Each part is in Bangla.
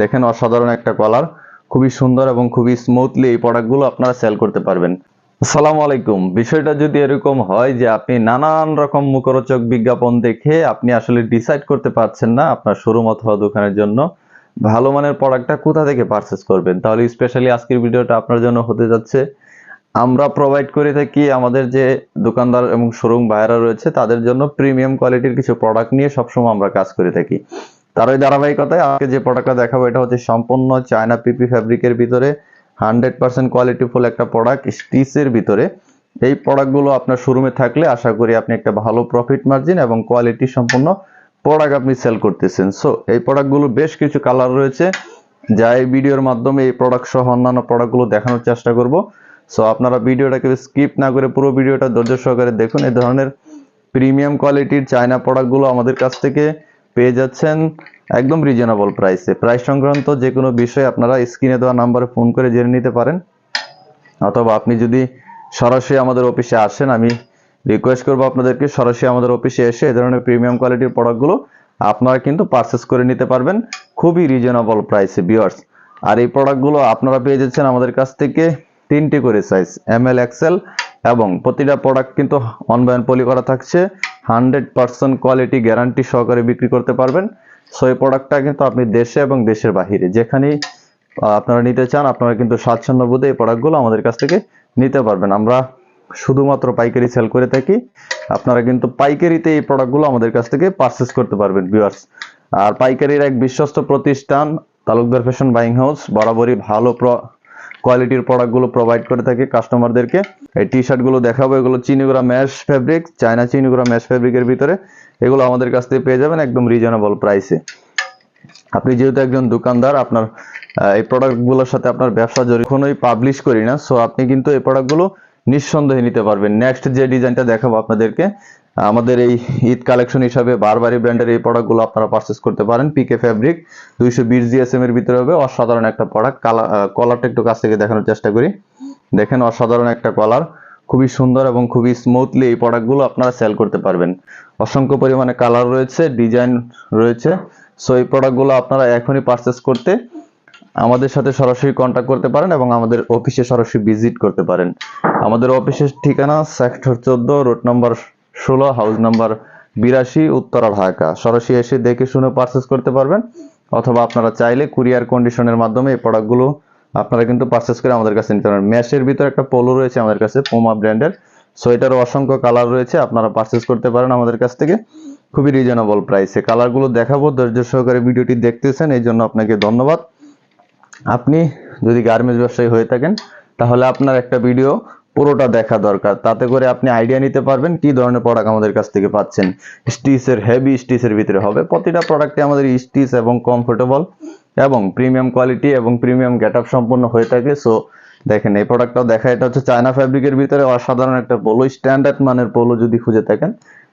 দেখেন অসাধারণ একটা কলার খুবই সুন্দর এবং খুবই স্মুথলি এই প্রোডাক্টগুলো আপনারা সেল করতে পারবেন। আসসালামু আলাইকুম। বিষয়টা যদি এরকম হয় যে আপনি নানান রকম মুখরোচক বিজ্ঞাপন দেখে আপনি আসলে ডিসাইড করতে পারছেন না আপনার শোরুম অথবা দোকানের জন্য, ভালো মানের প্রোডাক্টটা কোথা থেকে পারচেস করবেন? তাহলে স্পেশালি আজকের ভিডিওটা আপনার জন্য হতে যাচ্ছে, আমরা প্রোভাইড করে থাকি আমাদের যে দোকানদার এবং শোরুম ভাইরা রয়েছে, তাদের জন্য প্রিমিয়াম কোয়ালিটির কিছু প্রোডাক্ট নিয়ে সবসময় আমরা কাজ করে থাকি। তার ওই ধারাবাহিকতায় আজকে যে প্রোডাক্টটা দেখাবো, এটা হচ্ছে সম্পূর্ণ চায়না পিপি ফ্যাব্রিকের ভিতরে হান্ড্রেড পার্সেন্ট কোয়ালিটিফুল একটা প্রোডাক্ট স্টিচের ভিতরে। এই প্রোডাক্টগুলো আপনার শোরুমে থাকলে আশা করি আপনি একটা ভালো প্রফিট মার্জিন এবং কোয়ালিটি সম্পূর্ণ প্রোডাক্ট আপনি সেল করতেছেন। সো এই প্রোডাক্টগুলো বেশ কিছু কালার রয়েছে। যা এই ভিডিওর মাধ্যমে এই প্রোডাক্ট সহ অন্যান্য প্রোডাক্টগুলো দেখানোর চেষ্টা করব। সো আপনারা ভিডিওটাকে স্কিপ না করে পুরো ভিডিওটা ধৈর্য সহকারে দেখুন। এই ধরনের প্রিমিয়াম কোয়ালিটির চায়না প্রোডাক্টগুলো আমাদের কাছ থেকে পেয়ে যাচ্ছেন একদম রিজনেবল প্রাইসে প্রাইস সংক্রান্ত যে কোনো বিষয় আপনারা স্ক্রিনে দেওয়া নাম্বারে ফোন করে জেনে নিতে পারেন। অথবা আপনি যদি সরাসরি আমাদের অফিসে আসেন, আমি রিকোয়েস্ট করব আপনাদেরকে সরাসরি আমাদের অফিসে এসে এ ধরনের প্রিমিয়াম কোয়ালিটির প্রোডাক্টগুলো আপনারা কিন্তু পারচেস করে নিতে পারবেন। খুবই রিজনেবল প্রাইসে বিয়ার্স আর এই প্রোডাক্টগুলো আপনারা পেয়ে যাচ্ছেন আমাদের কাছ থেকে তিনটি করে সাইজ এম এল এক্সেল এবং প্রতিটা প্রোডাক্ট কিন্তু অনবায়ন পলি করা থাকছে। হান্ড্রেড পার্সেন্ট কোয়ালিটি গ্যারান্টি সহকারে বিক্রি করতে পারবেন। সো এই প্রোডাক্টটা কিন্তু আপনি দেশে এবং দেশের বাহিরে যেখানেই আপনারা নিতে চান, আপনারা কিন্তু স্বাচ্ছন্দ্য বোধে এই প্রোডাক্টগুলো আমাদের কাছ থেকে নিতে পারবেন। আমরা শুধুমাত্র পাইকারি সেল করে থাকি। আপনারা কিন্তু পাইকারিতে এই প্রোডাক্টগুলো আমাদের কাছ থেকে পারচেস করতে পারবেন ভিউয়ার্স আর পাইকারির এক বিশ্বস্ত প্রতিষ্ঠান, তালুকদার ফ্যাশন বাইং হাউস বরাবরই ভালো কোয়ালিটির প্রোডাক্টগুলো প্রোভাইড করে থাকে কাস্টমারদেরকে এই টি শার্টগুলো দেখাবো, এগুলো চিনিগুড়া ম্যাশ ফ্যাব্রিক চায়না চিনিগুড়া ম্যাশ ফ্যাব্রিকের ভিতরে। এগুলো আমাদের কাছ থেকে পেয়ে যাবেন একদম রিজনেবল প্রাইসে আপনি যেহেতু একজন দোকানদার, আপনার এই প্রোডাক্টগুলোর সাথে আপনার ব্যবসা জড়িত কোনোই পাবলিশ করি না। সো আপনি কিন্তু এই প্রোডাক্টগুলো নিঃসন্দেহে নিতে পারবেন। নেক্সট যে ডিজাইনটা দেখাবো আপনাদেরকে আমাদের এই ঈদ কালেকশন হিসাবে বারবারি ব্র্যান্ডের এই প্রোডাক্টগুলো আপনারা পারচেস করতে পারেন। পিকে ফ্যাব্রিক দুইশো বিশ জিএসএম এর ভিতরে হবে। অসাধারণ একটা প্রোডাক্ট কালার কলারটা একটু কাছ থেকে দেখানোর চেষ্টা করি। দেখেন অসাধারণ একটা কলার খুবই সুন্দর এবং খুবই স্মুথলি এই প্রোডাক্টগুলো আপনারা সেল করতে পারবেন। অসংখ্য পরিমাণে কালার রয়েছে ডিজাইন রয়েছে। সো এই প্রোডাক্টগুলো আপনারা এখনই পারচেস করতে আমাদের সাথে সরাসরি কন্ট্যাক্ট করতে পারেন এবং আমাদের অফিসে সরাসরি ভিজিট করতে পারেন। আমাদের অফিসের ঠিকানা সেক্টর চোদ্দ রোড নাম্বার ষোলো হাউস নাম্বার বিরাশি, উত্তরা, ঢাকা। সরাসরি এসে দেখে শুনে পারচেস করতে পারবেন, অথবা আপনারা চাইলে কুরিয়ার কন্ডিশনের মাধ্যমে এই প্রোডাক্টগুলো আপনারা কিন্তু পারচেস করে আমাদের কাছে নিতে পারেন। ম্যাশের ভিতরে একটা পোলো রয়েছে আমাদের কাছে পোমা ব্র্যান্ডের সো এটারও অসংখ্য কালার রয়েছে, আপনারা পারচেস করতে পারেন আমাদের কাছ থেকে। খুবই রিজনেবল প্রাইসে কালারগুলো দেখাবো, ধৈর্য সহকারে ভিডিওটি দেখতেছেন, এই জন্য আপনাকে ধন্যবাদ। আপনি যদি গার্মেন্টস ব্যবসায়ী হয়ে থাকেন, তাহলে আপনার একটা ভিডিও পুরোটা দেখা দরকার। তাতে করে আপনি আইডিয়া নিতে পারবেন কি ধরনের প্রোডাক্ট আমাদের কাছ থেকে পাচ্ছেন। স্টিচের হেভি স্টিচের ভিতরে হবে। প্রতিটা প্রোডাক্টে আমাদের স্টিচ এবং কমফোর্টেবল এবং প্রিমিয়াম কোয়ালিটি এবং প্রিমিয়াম গেট সম্পন্ন হয়ে থাকে। সো দেখেন এই প্রোডাক্টটাও দেখা। এটা হচ্ছে চায়না ফ্যাব্রিকের ভিতরে অসাধারণ একটা পোলো স্ট্যান্ডার্ড মানের পোলো যদি খুঁজে থাকেন,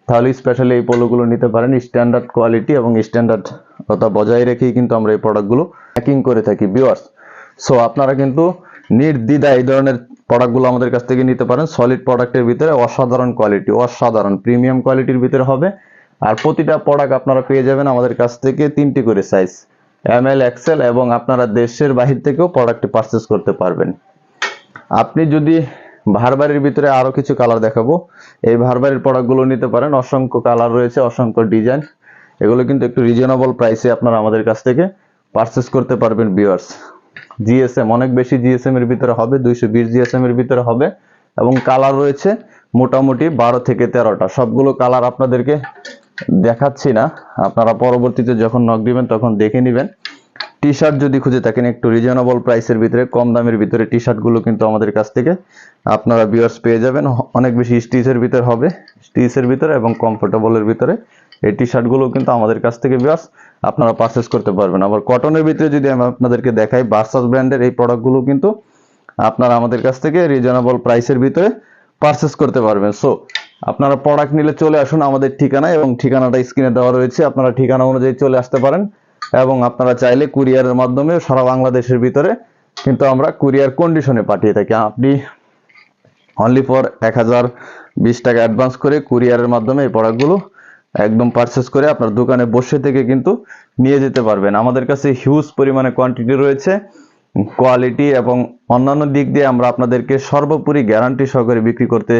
তাহলে স্পেশালি এই পোলোগুলো নিতে পারেন। স্ট্যান্ডার্ড কোয়ালিটি এবং স্ট্যান্ডার্ড কথা বজায় রেখেই কিন্তু আমরা এই প্রোডাক্টগুলো প্যাকিং করে থাকি ভিউয়ার্স সো আপনারা কিন্তু নির্দ্বিধা এই ধরনের প্রোডাক্টগুলো আমাদের কাছ থেকে নিতে পারেন। সলিড প্রোডাক্টের ভিতরে অসাধারণ কোয়ালিটি অসাধারণ প্রিমিয়াম কোয়ালিটির ভিতরে হবে। আর প্রতিটা প্রোডাক্ট আপনারা পেয়ে যাবেন আমাদের কাছ থেকে তিনটি করে সাইজ এম এল এক্সেল এবং আপনারা দেশের বাহির থেকেও প্রোডাক্টটি পারচেস করতে পারবেন। আপনি যদি ভারবারির ভিতরে আরও কিছু কালার দেখাবো, এই ভারবারির প্রোডাক্টগুলো নিতে পারেন। অসংখ্য কালার রয়েছে, অসংখ্য ডিজাইন এগুলো কিন্তু একটু রিজনেবল প্রাইসে আপনারা আমাদের কাছ থেকে পারচেস করতে পারবেন ভিউয়ার্স জিএসএম অনেক বেশি জিএসএম এর ভিতরে হবে, দুইশো বিশ জিএসএম এর ভিতরে হবে। এবং কালার রয়েছে মোটামুটি বারো থেকে তেরোটা। সবগুলো কালার আপনাদেরকে দেখাচ্ছি না। আপনারা পরবর্তীতে যখন নক দিবেন, তখন দেখে নেবেন। টি শার্ট যদি খুঁজে থাকেন, একটু রিজনেবল প্রাইসের ভিতরে, কম দামের ভিতরে টি শার্টগুলো কিন্তু আমাদের কাছ থেকে আপনারা বিয়ার্স পেয়ে যাবেন। অনেক বেশি স্টিচের ভিতরে হবে স্টিচের ভিতরে এবং কমফোর্টেবলের ভিতরে। এই টি শার্টগুলো কিন্তু আমাদের কাছ থেকে বিয়ার্স আপনারা পারচেস করতে পারবেন। আবার কটনের ভিতরে যদি আমি আপনাদেরকে দেখাই বার্সাস ব্র্যান্ডের এই প্রোডাক্টগুলো কিন্তু আপনারা আমাদের কাছ থেকে রিজনেবল প্রাইসের ভিতরে পারচেস করতে পারবেন। সো আপনারা প্রোডাক্ট নিলে চলে আসুন আমাদের ঠিকানা এবং ঠিকানাটা স্ক্রিনে দেওয়া রয়েছে। আপনারা ঠিকানা অনুযায়ী চলে আসতে পারেন এবং আপনারা চাইলে কুরিয়ারের মাধ্যমে সারা বাংলাদেশের ভিতরে কিন্তু আমরা কুরিয়ার কন্ডিশনে পাঠিয়ে থাকি। আপনি অনলি ফর এক হাজার বিশ টাকা অ্যাডভান্স করে কুরিয়ারের মাধ্যমে এই প্রোডাক্টগুলো একদম পারচেস করে আপনার দোকানে বসে থেকে কিন্তু নিয়ে যেতে পারবেন। আমাদের কাছে হিউজ পরিমাণে কোয়ান্টিটি রয়েছে কোয়ালিটি এবং অন্যান্য দিক দিয়ে আমরা আপনাদেরকে সর্বোপরি গ্যারান্টি সহকারে বিক্রি করতে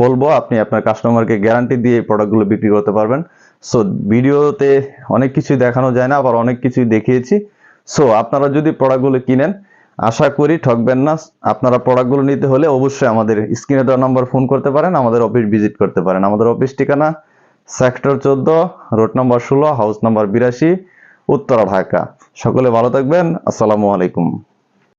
বলব। আপনি আপনার কাস্টমারকে গ্যারান্টি দিয়ে এই প্রোডাক্টগুলো বিক্রি করতে পারবেন। সো ভিডিওতে অনেক কিছুই দেখানো যায় না, আবার অনেক কিছুই দেখিয়েছি। সো আপনারা যদি প্রোডাক্টগুলো কিনেন, আশা করি ঠকবেন না। আপনারা প্রোডাক্টগুলো নিতে হলে অবশ্যই আমাদের স্ক্রিনে দেওয়া নাম্বার ফোন করতে পারেন, আমাদের অফিস ভিজিট করতে পারেন। আমাদের অফিস ঠিকানা সেক্টর চোদ্দ, রোড নম্বর ষোলো, হাউস নাম্বার বিরাশি, উত্তরা, ঢাকা। সকলে ভালো থাকবেন। আসসালামু আলাইকুম।